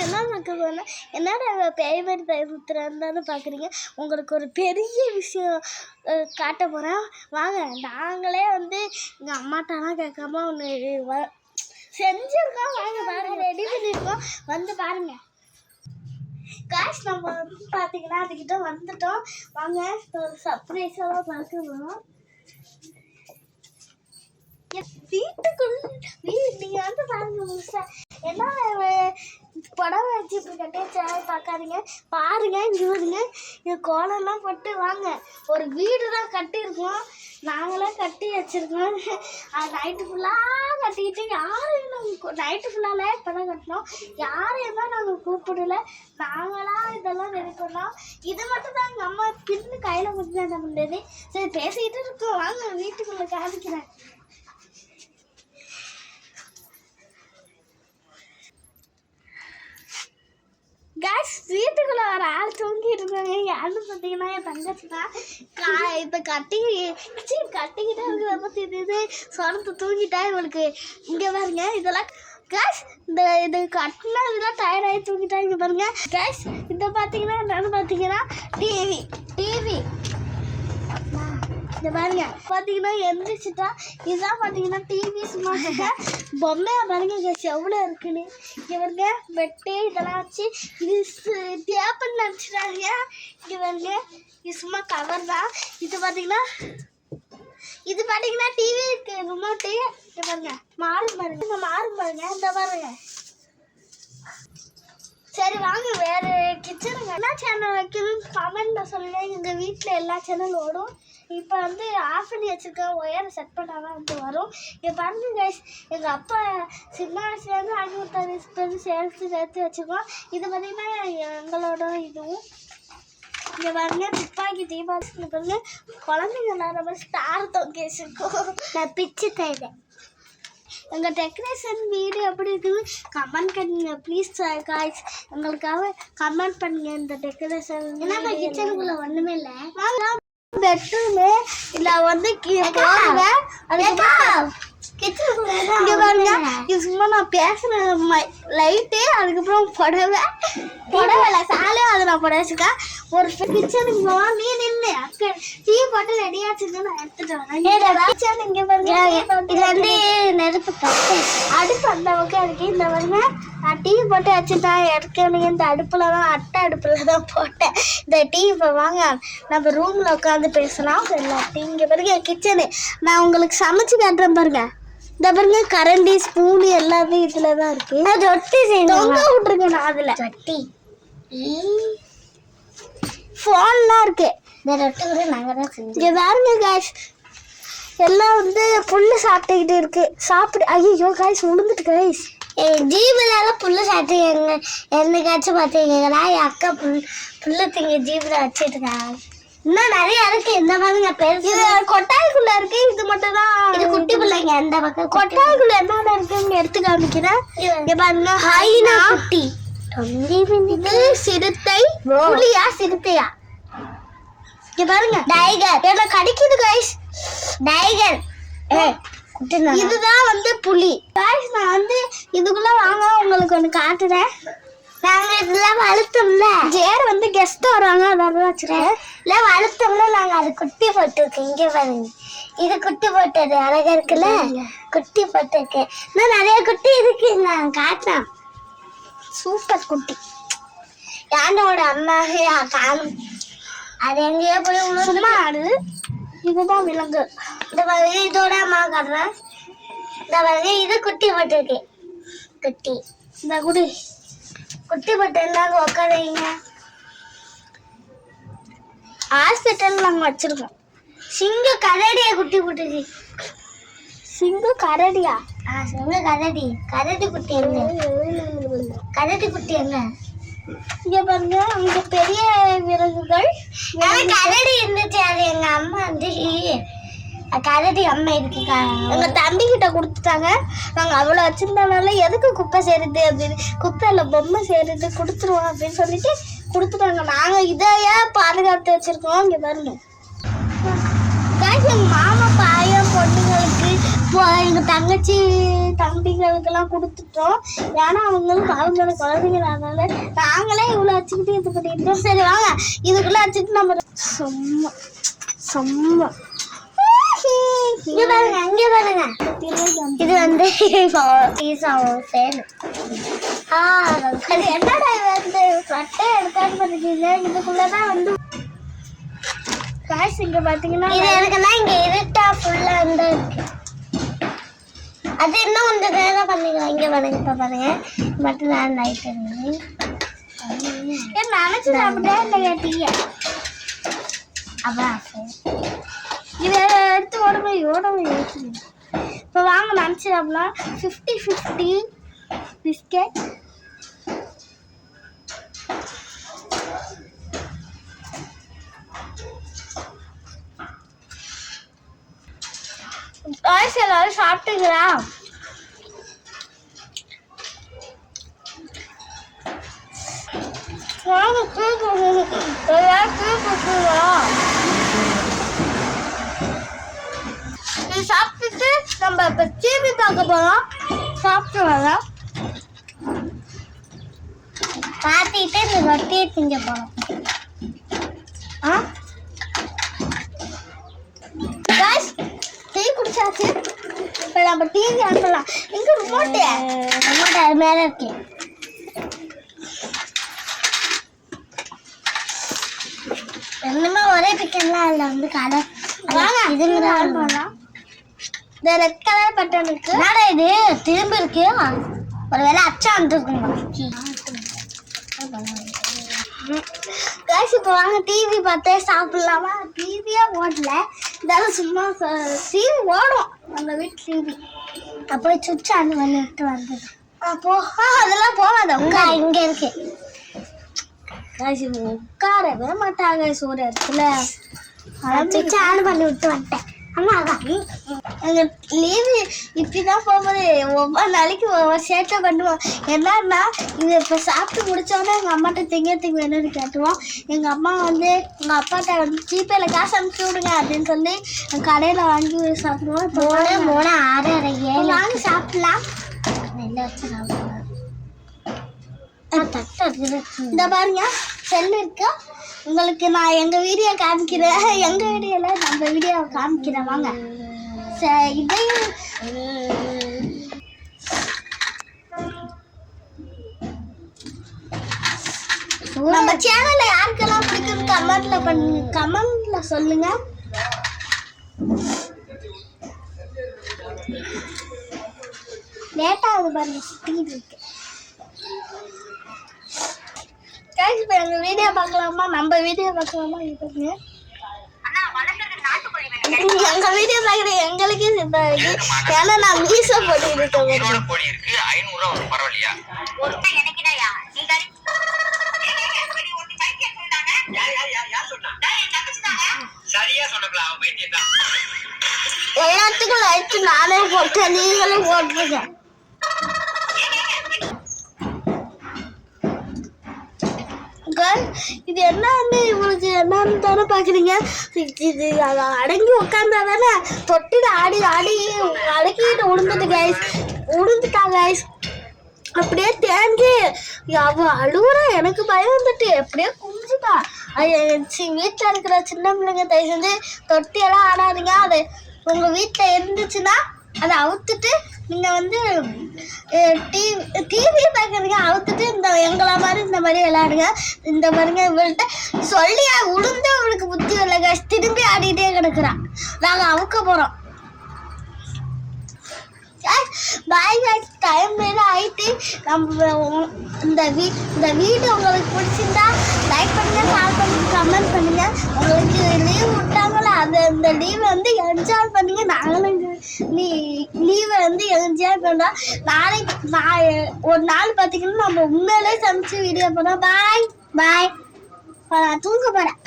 என்ன பார்க்க என்னடா இவ பேய் மாதிரி தகுத்துறான்னு பார்க்குறீங்க உங்களுக்கு ஒரு பெரிய விஷயம் காட்ட போகிறேன் வாங்க நாங்களே வந்து எங்கள் அம்மாட்டெல்லாம் கேட்காம ஒன்று செஞ்சுருக்கோம் வாங்க பாருங்க ரெடி பண்ணியிருக்கோம் வந்து பாருங்க காசு நம்ம வந்து பார்த்தீங்கன்னா அதுக்கிட்ட வந்துட்டோம் வாங்க சர்ப்ரைஸாக பார்க்க போகிறோம் புடவை வச்சு இப்படி கட்டிச்சா பார்க்காதீங்க. பாருங்க இங்கே வருங்க இது கோலம்லாம் போட்டு வாங்க. ஒரு வீடு தான் கட்டியிருக்கோம். நாங்களாம் கட்டி வச்சுருக்கோம். அது நைட்டு ஃபுல்லாக கட்டிக்கிட்டு யாரையும் நாங்கள் நைட்டு ஃபுல்லால இப்போ தான் கட்டினோம். யாரையுமே நாங்கள் கூப்பிடல. நாங்களாம் இதெல்லாம் ரெடி பண்ணோம். இது மட்டும் தான் எங்கள் அம்மா பின்னு கையில் கொடுத்து என்ன பண்ணுறது சரி பேசிக்கிட்டு இருக்கோம். வாங்க வீட்டுக்குள்ளே காமிக்கிறேன். கேஸ் வீட்டுக்குள்ள வர ஆள் தூங்கிட்டு இருக்காங்க. யாருன்னு பார்த்தீங்கன்னா என் தங்கச்சி தான். கா இப்போ கட்டி சி கட்டிக்கிட்டே இருக்கிற பற்றி இது சொரத்து தூங்கிட்டா இவளுக்கு. இங்கே பாருங்க இதெல்லாம் கேஸ் இந்த இது கட்டினா இதெல்லாம் டயர்டாகி தூங்கிட்டா இங்கே பாருங்க. கேஸ் இதை பார்த்தீங்கன்னா என்னன்னு பார்த்தீங்கன்னா டிவி டிவி இந்த பாருங்க. பார்த்தீங்கன்னா எந்திரிச்சிட்டா இதுதான் பார்த்தீங்கன்னா டிவி சும்மா பொம்மையை பாருங்க இங்கே எவ்வளோ இருக்குன்னு. இவருங்க பாருங்க வெட்டு இதெல்லாம் வச்சு இது தேப்பன் நினச்சிட்டாங்க இங்கே பாருங்க இது சும்மா கவர் தான். இது பார்த்தீங்கன்னா இது பார்த்தீங்கன்னா டிவி இருக்கு ரிமோட்டு இங்கே பாருங்க மாறும் பாருங்க இந்த மாறும் பாருங்க இந்த பாருங்க. சரி வாங்க வேறு கிச்சனுக்கு என்ன சேனல் வைக்கணும்னு கமெண்ட்டில் சொல்லுங்கள் எங்கள் வீட்டில் எல்லா சேனலும் ஓடும். இப்போ வந்து ஆஃப் பண்ணி வச்சிருக்கேன் ஒயரை செட் பண்ணாதான் வந்து வரும். இங்கே பாருங்க கைஸ் எங்கள் அப்பா சின்ன வயசுலேருந்து வாங்கி கொடுத்தாரு இப்போ சேர்த்து சேர்த்து வச்சுருக்கோம். இது பார்த்தீங்கன்னா எங்களோட இதுவும். இங்கே பாருங்க துப்பாக்கி தீபாவளி பாருங்க குழந்தைங்க நம்ம ஸ்டார் தொங்கி வச்சிருக்கோம். நான் பிச்சு தருவேன் எங்கள் டெக்கரேஷன் வீடு எப்படி இருக்குது கமெண்ட் பண்ணுங்க ப்ளீஸ் காய்ஸ் எங்களுக்காக கமெண்ட் பண்ணுங்க இந்த டெக்கரேஷன் என்ன கிச்சனுக்குள்ள ஒன்றுமே இல்லை? பெட்ரூமு இதில் வந்து இங்கே பாருங்க. இது சும்மா நான் பேசுகிறேன் லைட்டு அதுக்கப்புறம் புடவை. புடவை இல்லை சாலே அதை நான் ஒரு கிச்சனுக்கு போவா நீ நின்று அக்கா டீ போட்டு ரெடி ஆச்சுன்னு நான் எடுத்துட்டு வரேன். கிச்சன் இங்கே பாருங்க. இது வந்து நெருப்பு அடுப்பு அந்த பக்கம் இருக்கு. இந்த பாருங்க. நான் டீ போட்டு வச்சுட்டேன் ஏற்கனவே இந்த அடுப்பில் தான் அட்டை அடுப்பில் தான் போட்டேன். இந்த டீ இப்போ வாங்க நம்ம ரூமில் உட்காந்து பேசலாம். எல்லாத்தையும் இங்கே பாருங்க கிச்சனு நான் உங்களுக்கு சமைச்சு காட்டுறேன் பாருங்க. இந்த பாருங்க கரண்டி ஸ்பூனு எல்லாமே இதில் தான் இருக்கு ரொட்டி தொங்க விட்டுருக்கேன் நான் அதில். ரொட்டி. ஃபோன்லாம் இருக்கு. இந்த ரொட்டி கூட நாங்கள் தான் செஞ்சோம். இங்கே பாருங்க காய்ஸ் எல்லாம் வந்து புல்லு சாப்பிட்டுக்கிட்டு இருக்கு. சாப்பிடு ஐயோ காய்ஸ் விழுந்துட்டு காய்ஸ் ஜீபிலால புல்லு சாப்பிட்டு எங்க என்னைக்காச்சும் பார்த்தீங்களா என் அக்கா புல் புல்லு திங்க ஜீபில் வச்சுட்டு இருக்காங்க இன்னும் நிறைய இருக்கு. இந்த பாருங்க பெருசு. கொட்டாய்க்குள்ள இருக்கு. இது மட்டும் தான் இது குட்டி பிள்ளைங்க. அந்த பக்கம் கொட்டாய்க்குள்ள என்னென்ன இருக்குன்னு எடுத்து காமிக்கிறேன். இங்க பாருங்க. ஹைனா குட்டி. இது சிறுத்தை. புலியா சிறுத்தையா? இங்க பாருங்க. டைகர். என்ன கடிக்குது கைஸ் டைகர். இதுதான் வந்து புலி. கைஸ் நான் வந்து இதுக்குள்ள வாங்க உங்களுக்கு ஒன்று காட்டுறேன். நாங்க இதெல்லாம் வளர்த்தோம்ல. ஜேர் வந்து கெஸ்ட் வராங்க அதான் வச்சுருக்கேன் இல்லை வளர்த்தோம்ல. நாங்க அது குட்டி போட்டிருக்கோம். இங்க பாருங்க. இது குட்டி போட்டது. அழகா இருக்குல்ல? குட்டி போட்டிருக்கு. இன்னும் நிறைய குட்டி இருக்கு. நான் காட்டலாம். சூப்பர் குட்டி. யானோட அம்மா காணும். அது எங்கேயோ போய் சும்மா ஆடு. இதுதான் விலங்கு. இந்த பாருங்க இதோட அம்மா காட்டுறேன் இந்த பாருங்க இது குட்டி போட்டிருக்கு குட்டி. இந்த குடி. குட்டி போட்டு இருந்தாங்க உட்காருங்க ஹாஸ்பிட்டல் நாங்கள் வச்சிருக்கோம். சிங்க கரடியா குட்டி போட்டுருக்கு. சிங்க கரடியா? ஆ சிங்க கரடி. கரடி குட்டி எங்க? கரடி குட்டி எங்க? இங்க பாருங்க அங்க பெரிய விறகுகள். கரடி இருந்துச்சு அது எங்க அம்மா வந்து கரடி அம்மா இருக்கு எங்க தம்பி கிட்ட கொடுத்துட்டாங்க. நாங்க அவ்வளவு வச்சிருந்தனால எதுக்கு குப்பை சேருது அப்படின்னு குப்பையில பொம்மை சேருது கொடுத்துருவோம் அப்படின்னு சொல்லிட்டு கொடுத்துட்டாங்க. நாங்க இதையே பாதுகாத்து வச்சிருக்கோம் இங்க பாருங்க. எங்கள் தங்கச்சி தம்பிகளுக்கெல்லாம் கொடுத்துட்டோம். ஏன்னா அவங்களும் அவங்களோட குழந்தைங்களானால நாங்களே இவ்வளோ வச்சுக்கிட்டு இது பண்ணிட்டோம் சரி வாங்க. இதுக்குள்ளே வச்சுட்டு நம்ம சும்மா சும்மா. இங்க பாருங்க அங்க பாருங்க. இது வந்து ஃபேன் ஆ அது என்னடா வந்து? சட்டை எடுக்கான்னு பண்ணிட்டீங்க இதுக்குள்ளதான் வந்து காசு இங்க பாத்தீங்கன்னா இது எனக்குன்னா இங்க இருட்டா பாருங்க இப்ப பாருங்க. மட்டும் நான் லைட் இருக்கு நினைச்சு சாப்பிட்டே இல்லையா டீய. அப்புறம் இதை எடுத்து உடம்பு உடம்பு யோசிச்சு இப்போ வாங்க நினச்சிடாப்ல ஃபிஃப்டி ஃபிஃப்டி பிஸ்கெட் எல்லாரும் சாப்பிட்டுக்கிறா வாங்க தூக்கு எல்லாரும் இது சாப்பிட்டுட்டு நம்ம இப்போ டிவி பார்க்க போகிறோம் சாப்பிட்டு வரலாம் பார்த்துக்கிட்டு இந்த ரொட்டியை திங்க போகிறோம் ஆ டீ குடிச்சாச்சு இப்போ நம்ம டிவி அனுப்பலாம் எங்க ரிமோட்டு ரிமோட் அது மேலே இருக்கு ரெண்டுமே ஒரே பிக்கன்லாம் அதில் வந்து கலர் இதுங்கிற இந்த ரெட் கலர் பட்டன் இருக்கு. என்னடா இது? திரும்ப இருக்கு? ஒருவேளை அச்சா வந்துருக்குமா? காசு இப்போ வாங்க டிவி பார்த்தே சாப்பிடலாமா? டிவியே ஓடல. இருந்தாலும் சும்மா டிவி ஓடும். நம்ம வீட்டு டிவி அப்போ சுவிட்ச் ஆன் பண்ணி விட்டு வந்தது அப்போ அதெல்லாம் போகாத உங்க இங்கே இருக்கு. உட்காரவே மாட்டாங்க இடத்துல சுவிட்ச் ஆன் பண்ணி விட்டு வந்துட்டேன். லீவு இப்படி தான் போகுது ஒவ்வொரு நாளைக்கு ஒவ்வொரு சேட்டை பண்ணுவோம். என்னன்னா இது இப்போ சாப்பிட்டு முடிச்சோடனே எங்கள் அம்மாட்ட திங்கிறதுக்கு வேணும்னு கேட்டுவோம் எங்கள் அம்மா வந்து எங்கள் அப்பாட்ட வந்து ஜிபேல காசு அனுப்பிச்சி விடுங்க அப்படின்னு சொல்லி கடையில் வாங்கி சாப்பிடுவோம். மூணு மூணு ஆறு ஆறு ஏழு. வாங்கி சாப்பிடலாம். நெல்லை வச்சு சாப்பிடலாம் இந்த பாருங்க செல் இருக்கு. உங்களுக்கு நான் எங்க வீடியோ காமிக்கிறேன். எங்க வீடியோல நம்ம வீடியோ காமிக்கிறேன். வாங்க. இதையும். நம்ம சேனல்ல யாருக்கெல்லாம் பிடிக்கும் கமெண்ட்ல பண்ணுங்க கமெண்ட்ல சொல்லுங்க. லேட்டா பாருங்க ஸ்பீட் இருக்கு கைஸ் இப்போ எங்கள் வீடியோ பார்க்கலாமா? நம்ம வீடியோ பார்க்கலாமா? இது பாருங்க எங்க வீடியோ பார்க்குற எங்களுக்கே இருக்கு. ஏன்னா நான் மீச போட்டு இருக்கேன் உயிரோட கோழி இருக்கு ஐநூறு ரூபா வரும் பரவாயில்லையா? யார், யார், யார், யார் சொன்னா? சரியா சொன்னப்பல அவன் பைத்தியம் தான் எல்லாத்துக்கும் லைட் நானே போட்டேன் நீங்களும் போட்டுருங்க Girl, இது என்னன்னு இவனுக்கு என்னன்னு தானே பார்க்குறீங்க இது அடங்கி உட்காந்தா தானே தொட்டில ஆடி ஆடி அடக்கிட்டு உளுந்துட்டு கைஸ் உளுந்துட்டா கைஸ் அப்படியே தேங்கி அவ அழுவுறா எனக்கு பயம் வந்துட்டு. அப்படியே சி வீட்டில் இருக்கிற சின்ன பிள்ளைங்க தயவு செஞ்சு தொட்டியெல்லாம் ஆடாதீங்க. அது உங்கள் வீட்டில் இருந்துச்சுன்னா அதை அவுத்துட்டு நீங்கள் வந்து டிவி டிவி பார்க்குறீங்க அவுத்துட்டு எங்களை மாதிரி இந்த மாதிரி விளையாடுங்க. இந்த மாதிரிங்க இவள்கிட்ட சொல்லி உளுந்து அவளுக்கு புத்தி இல்லைங்க திரும்பி ஆடிட்டே கிடக்குறான் நாங்கள் அவுக்க போகிறோம் பாய் பாய் டைம் வேற ஆயிட்டு. நம்ம இந்த வீ இந்த வீடு உங்களுக்கு பிடிச்சிருந்தா லைக் பண்ணுங்க ஷேர் பண்ணுங்க கமெண்ட் பண்ணுங்க. உங்களுக்கு லீவ் விட்டாங்களோ? அந்த இந்த லீவ் வந்து என்ஜாய் பண்ணுங்க. நாங்களும் நீ லீவை வந்து என்ஜாய் பண்ணா நாளைக்கு ஒரு நாள் பார்த்தீங்கன்னா நம்ம உண்மையிலே சமைச்சு வீடியோ பண்ணோம் பாய் பாய் நான் தூங்க போகிறேன்